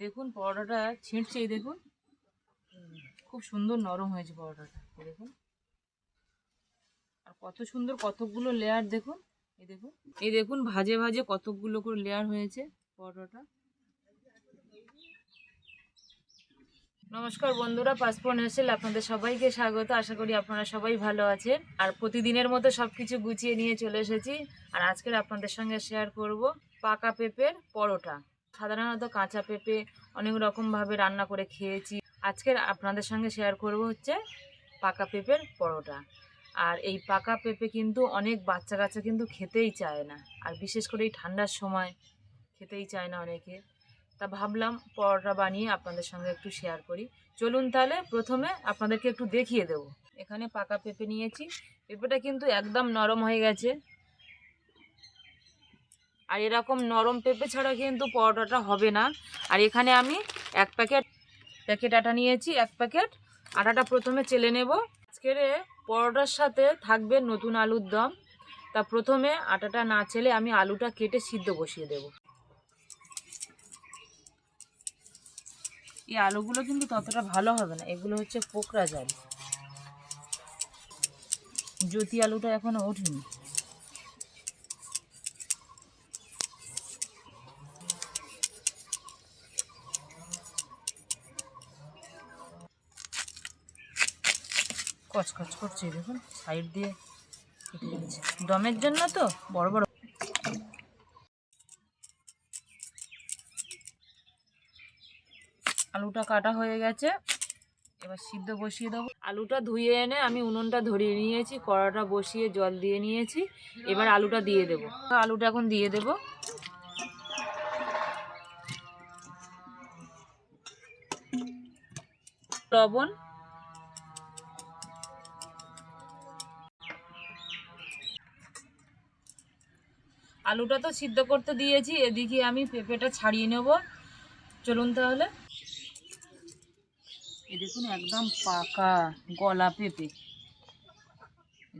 দেখুন পরোটাটা এই দেখুন। খুব সুন্দর নরম হয়েছে পরোটাটা দেখুন। আর কত সুন্দর কতকগুলো লেয়ার দেখুন, এই দেখুন। এই দেখুন, ভাজে ভাজে কতকগুলো করে লেয়ার হয়েছে পরোটা নমস্কার বন্ধুরা পাসপোর্ট হেসেল আপনাদের সবাইকে স্বাগত। আশা করি আপনারা সবাই ভালো আছেন। আর প্রতিদিনের মতো সব কিছু গুছিয়ে নিয়ে চলে এসেছি। আর আজকের আপনাদের সঙ্গে শেয়ার করব পাকা পেঁপের পরোটা। সাধারণত কাঁচা পেঁপে অনেক রকমভাবে রান্না করে খেয়েছি। আজকের আপনাদের সঙ্গে শেয়ার করব হচ্ছে পাকা পেঁপের পরোটা। আর এই পাকা পেঁপে কিন্তু অনেক বাচ্চা কাচ্চা কিন্তু খেতেই চায় না। আর বিশেষ করে এই ঠান্ডার সময় খেতেই চায় না অনেকে। তা ভাবলাম পরোটা বানিয়ে আপনাদের সঙ্গে একটু শেয়ার করি। চলুন তাহলে প্রথমে আপনাদেরকে একটু দেখিয়ে দেব। এখানে পাকা পেঁপে নিয়েছি। পেঁপেটা কিন্তু একদম নরম হয়ে গেছে। আর এরকম নরম পেঁপে ছাড়া কিন্তু পরোটাটা হবে না। আর এখানে আমি এক প্যাকেট প্যাকেট আটা নিয়েছি, এক প্যাকেট। আটাটা প্রথমে চেলে নেব। আজকের পরোটার সাথে থাকবে নতুন আলুর দম। তা প্রথমে আটাটা না চেলে আমি আলুটা কেটে সিদ্ধ বসিয়ে দেব। এই আলুগুলো কিন্তু ততটা ভালো হবে না। এগুলো হচ্ছে পোকরা জাল জ্যোতি আলুটা এখনও ওঠেনি। কচকচ করছে, দেখুন, সাইড দিয়ে দমের জন্য তো বড় বড় আলুটা কাটা হয়ে গেছে। এবার সিদ্ধ বসিয়ে দেবো। আলুটা ধুয়ে এনে আমি উনুনটা ধরিয়ে নিয়েছি, কড়াটা বসিয়ে জল দিয়ে নিয়েছি। এবার আলুটা দিয়ে দেবো। আলুটা এখন দিয়ে দেবো। লবণ আলুটা তো সিদ্ধ করতে দিয়েছি, এদিকে আমি পেঁপেটা ছাড়িয়ে নেব। চলুন তাহলে। এ দেখুন, একদম পাকা গলা পেঁপে।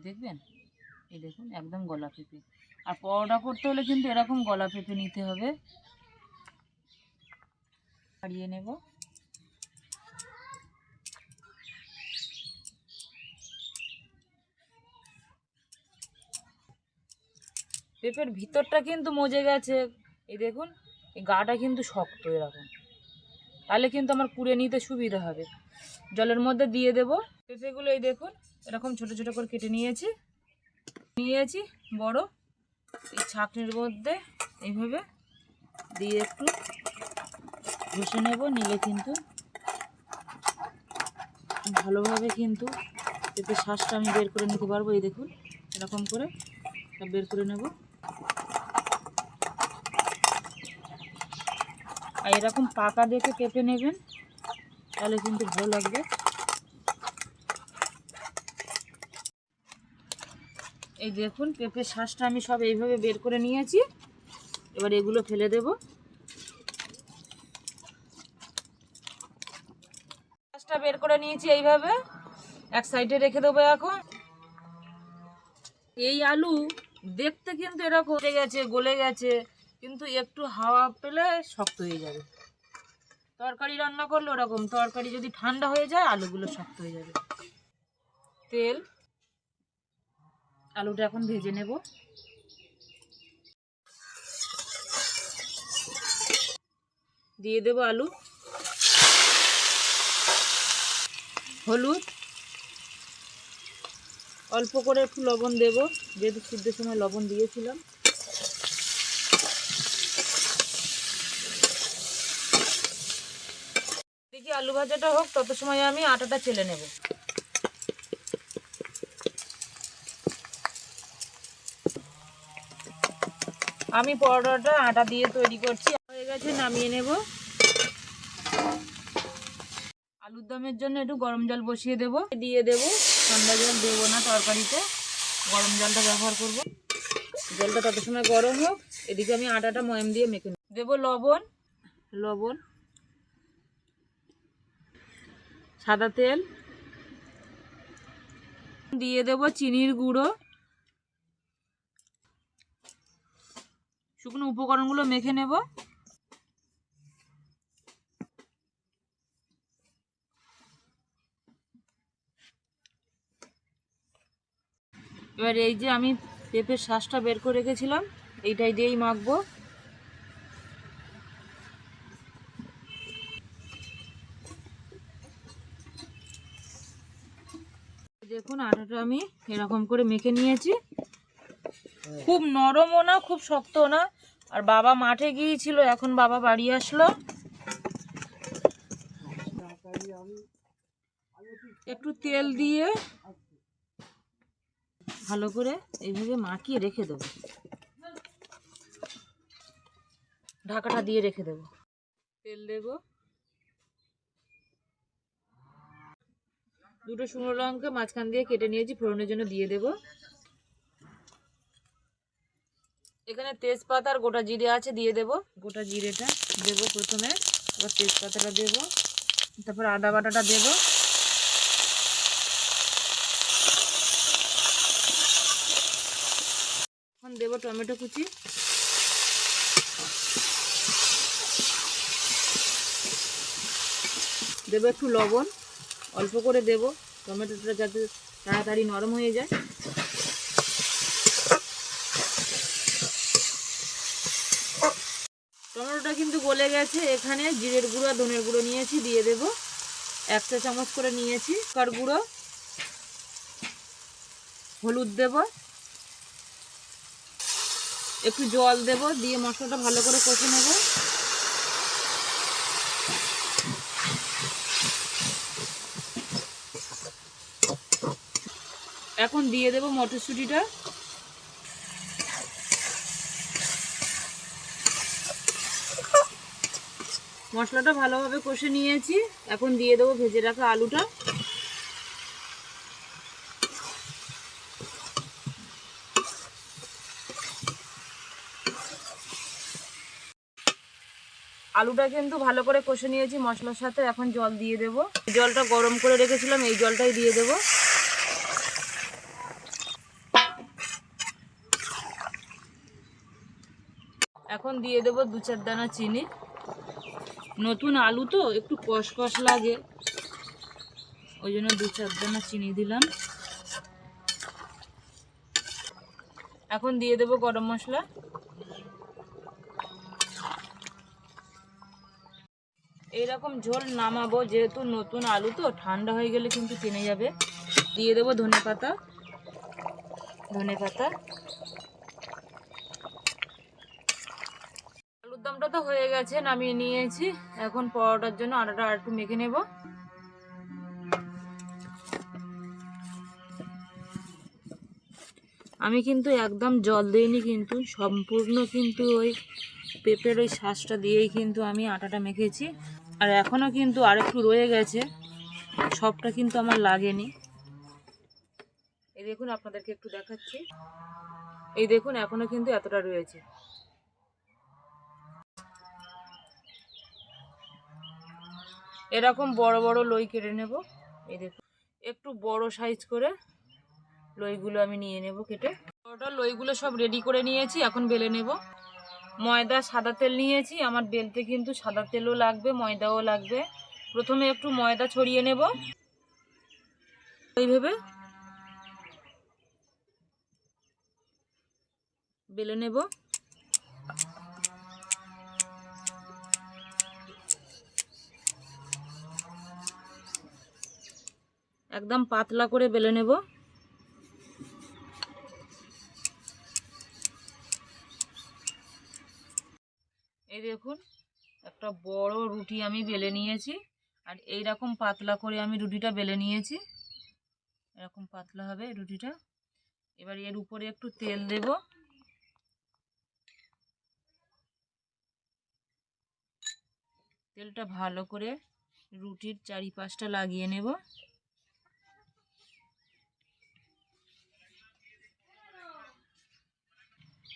দেখবেন? এ দেখুন, একদম গলা পেঁপে। আর পরোটা করতে হলে কিন্তু এরকম গলা পেঁপে নিতে হবে। ছাড়িয়ে নেব। পেঁপের ভিতরটা কিন্তু মজে গেছে। এই দেখুন, এই গাটা কিন্তু শক্ত এরকম। তাহলে কিন্তু আমার কুড়ে নিতে সুবিধা হবে। জলের মধ্যে দিয়ে দেব। পেঁপেগুলো এই দেখুন, এরকম ছোট ছোট করে কেটে নিয়েছি। নিয়েছি বড়, এই ছাঁকনির মধ্যে এইভাবে দিয়ে একটু ঘষে নেব। নিলে কিন্তু ভালোভাবে কিন্তু পেঁপের শ্বাসটা আমি বের করে নিতে পারব। এই দেখুন, এরকম করে বের করে নেব। আর এরকম পাকা দেখে পেঁপে নেবেন, তাহলে কিন্তু ভালো লাগবে। এই দেখুন, পেঁপের শ্বাসটা আমি সব এইভাবে বের করে নিয়েছি। এবার এগুলো ফেলে দেব। শ্বাসটা বের করে নিয়েছি এইভাবে, এক সাইডে রেখে দেবো এখন। এই আলু দেখতে কিন্তু এরকম গেছে, গলে গেছে। কিন্তু একটু হাওয়া পেলে শক্ত হয়ে যাবে। তরকারি রান্না করলে ওরকম, তরকারি যদি ঠান্ডা হয়ে যায়, আলুগুলো শক্ত হয়ে যাবে। তেল, আলুটা এখন ভেজে নেব। দিয়ে দেব আলু। হলুদ। অল্প করে একটু লবণ দেব, যেহেতু সিদ্ধের সময় লবণ দিয়েছিলাম দেখি আলু ভাজাটা হোক, তত সময় আমি আটাটা চেলে নেব। আমি পরোটাটা আটা দিয়ে তৈরি করছি, হয়ে গেছে, নামিয়ে নেব। আলুর দমের জন্য একটু গরম জল বসিয়ে দেব। দিয়ে দেব, ঠান্ডা জল দেবো না তরকারিতে, গরম জলটা ব্যবহার করব। জলটা তত সময় গরম হোক, এদিকে আমি আটাটা ময়াম দিয়ে মেখে নেব। দেবো লবণ। লবণ। সাদা তেল। দিয়ে দেব চিনির গুঁড়ো। শুকনো উপকরণগুলো মেখে নেব। এবার এই যে আমি পেঁপের শ্বাসটা বের করে রেখেছিলাম, এইটাই দিয়েই মাখবো। দেখুন, আটাটা আমি এরকম করে মেখে নিয়েছি। খুব নরমও না, খুব শক্তও না। আর বাবা মাঠে গিয়েছিল, এখন বাবা বাড়ি আসলো। একটু তেল দিয়ে ভালো করে এইভাবে মাখিয়ে রেখে দেবো। ঢাকাটা দিয়ে রেখে দেবো। তেল দেবো। দুটো শুকনো লঙ্কা মাঝখান দিয়ে কেটে নিয়েছি, ফোড়নের জন্য দিয়ে দেব। এখানে তেজপাতা আর গোটা জিরে আছে, দিয়ে দেব। গোটা জিরেটা দেব প্রথমে, এবার তেজপাতাটা দেব। তারপর আদা বাটাটা দেব। এখন দেব টমেটো কুচি। দেবো একটু লবণ। অল্প করে দেব। টমেটোটা যাতে তাড়াতাড়ি নরম হয়ে যায়। টমেটোটা কিন্তু গলে গেছে। এখানে জিরের গুঁড়ো ধনের গুঁড়ো নিয়েছি, দিয়ে দেব। এক চা চামচ করে নিয়েছি কার গুঁড়ো। হলুদ দেব। একটু জল দেব, দিয়ে মশলাটা ভালো করে কষে নেব। এখন দিয়ে দেব মটরশুঁটিটা। মশলাটা ভালোভাবে কষে নিয়েছি। এখন দিয়ে দেবো ভেজে রাখা আলুটা। আলুটা কিন্তু ভালো করে কষে নিয়েছি মশলার সাথে। এখন জল দিয়ে দেব। জলটা গরম করে রেখেছিলাম, এই জলটাই দিয়ে দেবো। এখন দিয়ে দেবো দু চার দানা চিনি। নতুন আলু তো, একটু কষকষ লাগে। ওই জন্য দু চার দানা চিনি দিলাম। এখন দিয়ে দেবো গরম মশলা। এইরকম ঝোল নামাবো, যেহেতু নতুন আলু তো, ঠান্ডা হয়ে গেলে কিন্তু টেনে যাবে। দিয়ে দেবো ধনে পাতা। ধনে পাতা আলুর দমটা তো হয়ে গেছে নামিয়ে নিয়েছি। এখন পরোটার জন্য আটাটা আর একটু মেখে নেব। আমি কিন্তু একদম জল দিইনি কিন্তু, সম্পূর্ণ কিন্তু ওই পেঁপের ওই শ্বাসটা দিয়েই কিন্তু আমি আটাটা মেখেছি। আর এখনও কিন্তু আর একটু রয়ে গেছে, সবটা কিন্তু আমার লাগেনি। এই দেখুন, আপনাদেরকে একটু দেখাচ্ছি। এই দেখুন এখনও কিন্তু এতটা রয়েছে। এরকম বড় বড় লই কেটে নেব। এই দেখুন, একটু বড় সাইজ করে লইগুলো আমি নিয়ে নেব কেটে। বড়টা লইগুলো সব রেডি করে নিয়েছি, এখন বেলে নেব। ময়দা, সাদা তেল নিয়েছি, আমার বেলতে কিন্তু সাদা তেলও লাগবে, ময়দাও লাগবে। প্রথমে একটু ময়দা ছড়িয়ে নেব। এইভাবে বেলে নেব। একদম পাতলা করে বেলে নেব। এই দেখুন, একটা বড় রুটি আমি বেলে নিয়েছি, আর এই রকম পাতলা করে আমি রুটিটা বেলে নিয়েছি। এরকম পাতলা হবে রুটিটা। এবার এর উপরে একটু তেল দেব। তেলটা ভালো করে রুটির চারিপাশটা লাগিয়ে নেব।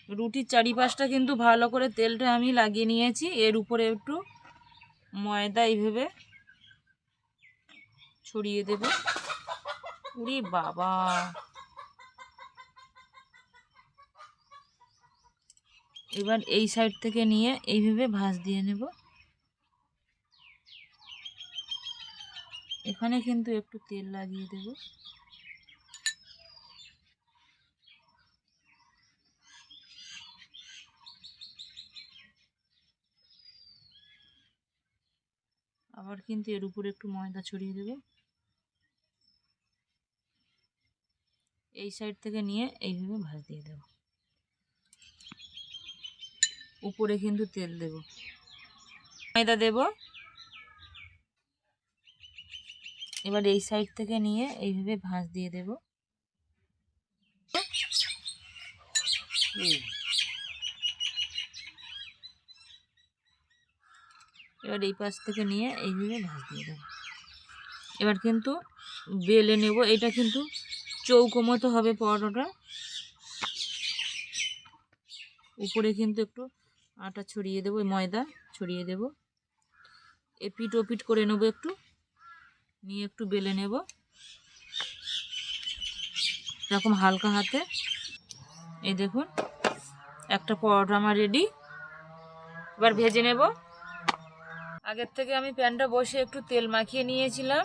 রুটির চারিপাশটা কিন্তু ভালো করে তেলটা আমি লাগিয়ে নিয়েছি। এর উপরে একটু ময়দা এইভাবে ছড়িয়ে দেব। উরি বাবা! এবার এই সাইড থেকে নিয়ে এইভাবে ভাঁজ দিয়ে নেব। এখানে কিন্তু একটু তেল লাগিয়ে দেব। আবার কিন্তু এর উপরে একটু ময়দা ছড়িয়ে দেব। এই সাইড থেকে নিয়ে এইভাবে ভাজ দিয়ে দেব। উপরে কিন্তু তেল দেব। ময়দা দেব। এবার এই সাইড থেকে নিয়ে এইভাবে ভাঁজ দিয়ে দেব। এবার এই পাশ থেকে নিয়ে এইভাবে ভাঁজ দিয়ে দেবো। এবার কিন্তু বেলে নেব। এটা কিন্তু চৌকো মতো হবে পরোটা। উপরে কিন্তু একটু আটা ছড়িয়ে দেবো ময়দা ছড়িয়ে দেব। এপিট ওপিট করে নেব একটু। নিয়ে একটু বেলে নেব। এরকম হালকা হাতে। এই দেখুন, একটা পরোটা আমার রেডি এবার ভেজে নেব। আগের থেকে আমি প্যানটা বসে একটু তেল মাখিয়ে নিয়েছিলাম।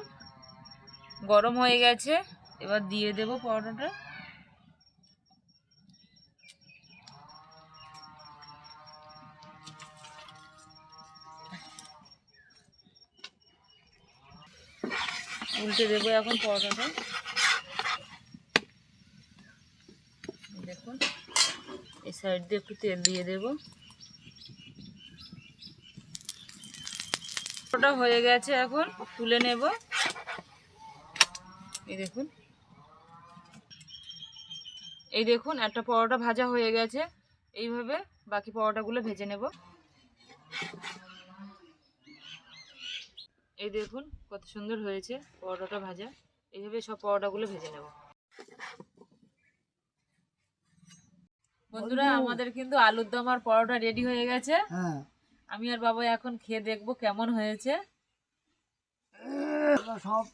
গরম হয়ে গেছে। এবার দিয়ে দেব পরোটাটা। উল্টে দেবো এখন পরোটাটা। দেখুন, এই সাইড দিয়ে একটু তেল দিয়ে দেবো। পরোটা হয়ে গেছে এখন তুলে নেব। এই দেখুন। এই দেখুন একটা পরোটা ভাজা হয়ে গেছে। এইভাবে বাকি পরোটাগুলো ভেজে নেব। এই দেখুন কত সুন্দর হয়েছে পরোটাটা ভাজা। এইভাবে সব পরোটাগুলো ভেজে নেব। বন্ধুরা আমাদের কিন্তু আলুর দম আর পরোটা রেডি হয়ে গেছে। হ্যাঁ। আমি আর বাবা এখন খেয়ে দেখব কেমন হয়েছে। সব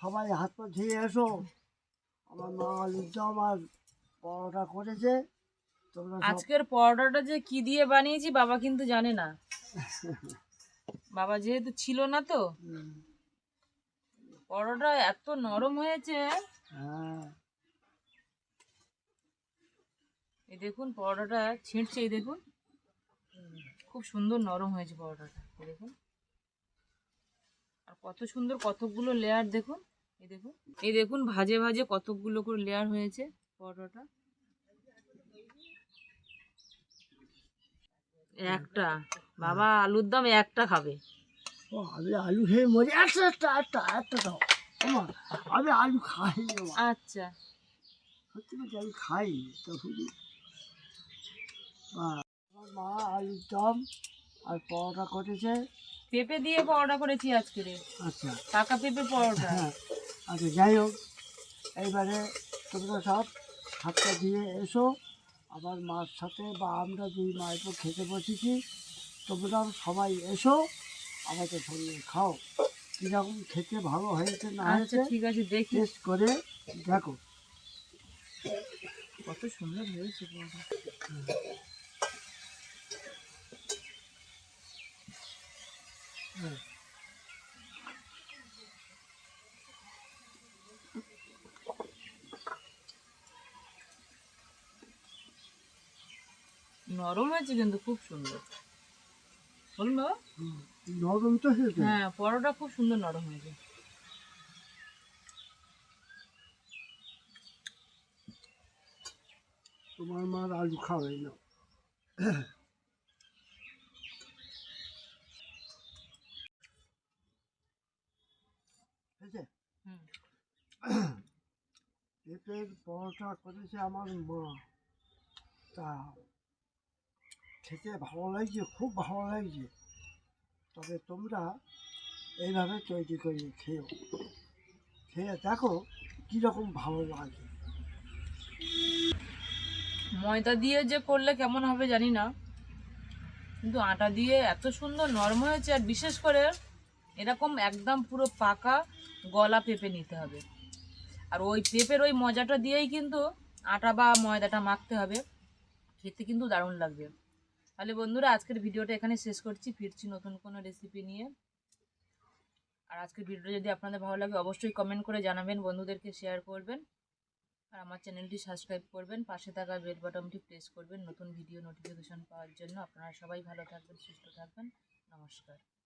সবাই হাত পা ধুয়ে এসো। আমার মা আলুর দম আর পরোটা করেছে। তোমরা আজকের পরোটাটা যে কি দিয়ে বানিয়েছি বাবা কিন্তু জানে না। বাবা যেহেতু ছিল না তো। পরোটা এত নরম হয়েছে। হ্যাঁ। এই দেখুন পরোটাটা ছিঁড়ছে এই দেখুন। খুব সুন্দর নরম হয়েছে পরোটাটা দেখুন। আর কত সুন্দর কতকগুলো লেয়ার দেখুন এই দেখুন। এই দেখুন ভাজে ভাজে কতকগুলো করে লেয়ার হয়েছে পরোটা একটা বাবা আলুর দাম একটা খাবে। ও আমি আলু খেয়ে মরে একটা একটা একটা একটা দাও। আমি আলু খাই আচ্ছা। সত্যি আমি খাই তো মা, আলুর দম আর পরোটা করেছে। পেঁপে দিয়ে পরোটা করেছি আজকে রে। আচ্ছা। পাকা পেঁপে পরোটা। হ্যাঁ আচ্ছা যাই হোক এইবারে তোমরা সব হাতটা দিয়ে এসো। আমার মার সাথে বা আমরা দুই মায়ের তো খেতে বসেছি। তোমরাও সবাই এসো আমাদের সঙ্গে খাও। কীরকম খেতে ভালো হয়েছে না আচ্ছা হয়েছে ঠিক আছে দেখি। টেস্ট করে দেখো। কত সুন্দর হয়েছে নরম হয়েছে কিন্তু খুব সুন্দর। বলুন বাবা। নরম তো হয়েছে। হ্যাঁ পরোটা খুব সুন্দর নরম হয়েছে। তোমার মার আলু খাওয়াই না পেঁপের পরোটা করেছে আমার মা। তা খেতে ভালো লাগছে খুব ভালো লাগছে। তবে তোমরা এইভাবে তৈরি করে খেও। খেয়ে দেখো কীরকম ভালো লাগে। ময়দা দিয়ে যে করলে কেমন হবে জানি না। কিন্তু আটা দিয়ে এত সুন্দর নরম হয়েছে আর বিশেষ করে এরকম একদম পুরো পাকা গলা পেঁপে নিতে হবে। আর ওই পেঁপের ওই মজাটা দিয়েই কিন্তু আটা বা ময়দাটা মাখতে হবে। খেতে কিন্তু দারুণ লাগবে। তাহলে বন্ধুরা, আজকের ভিডিওটা এখানে শেষ করছি। ফিরছি নতুন কোনো রেসিপি নিয়ে। আর আজকের ভিডিওটা যদি আপনাদের ভালো লাগে, অবশ্যই কমেন্ট করে জানাবেন, বন্ধুদেরকে শেয়ার করবেন। আর আমার চ্যানেলটি সাবস্ক্রাইব করবেন, পাশে থাকা বেল বাটনটি প্রেস করবেন। নতুন ভিডিও নোটিফিকেশন পাওয়ার জন্য আপনারা সবাই ভালো থাকবেন, সুস্থ থাকবেন। নমস্কার।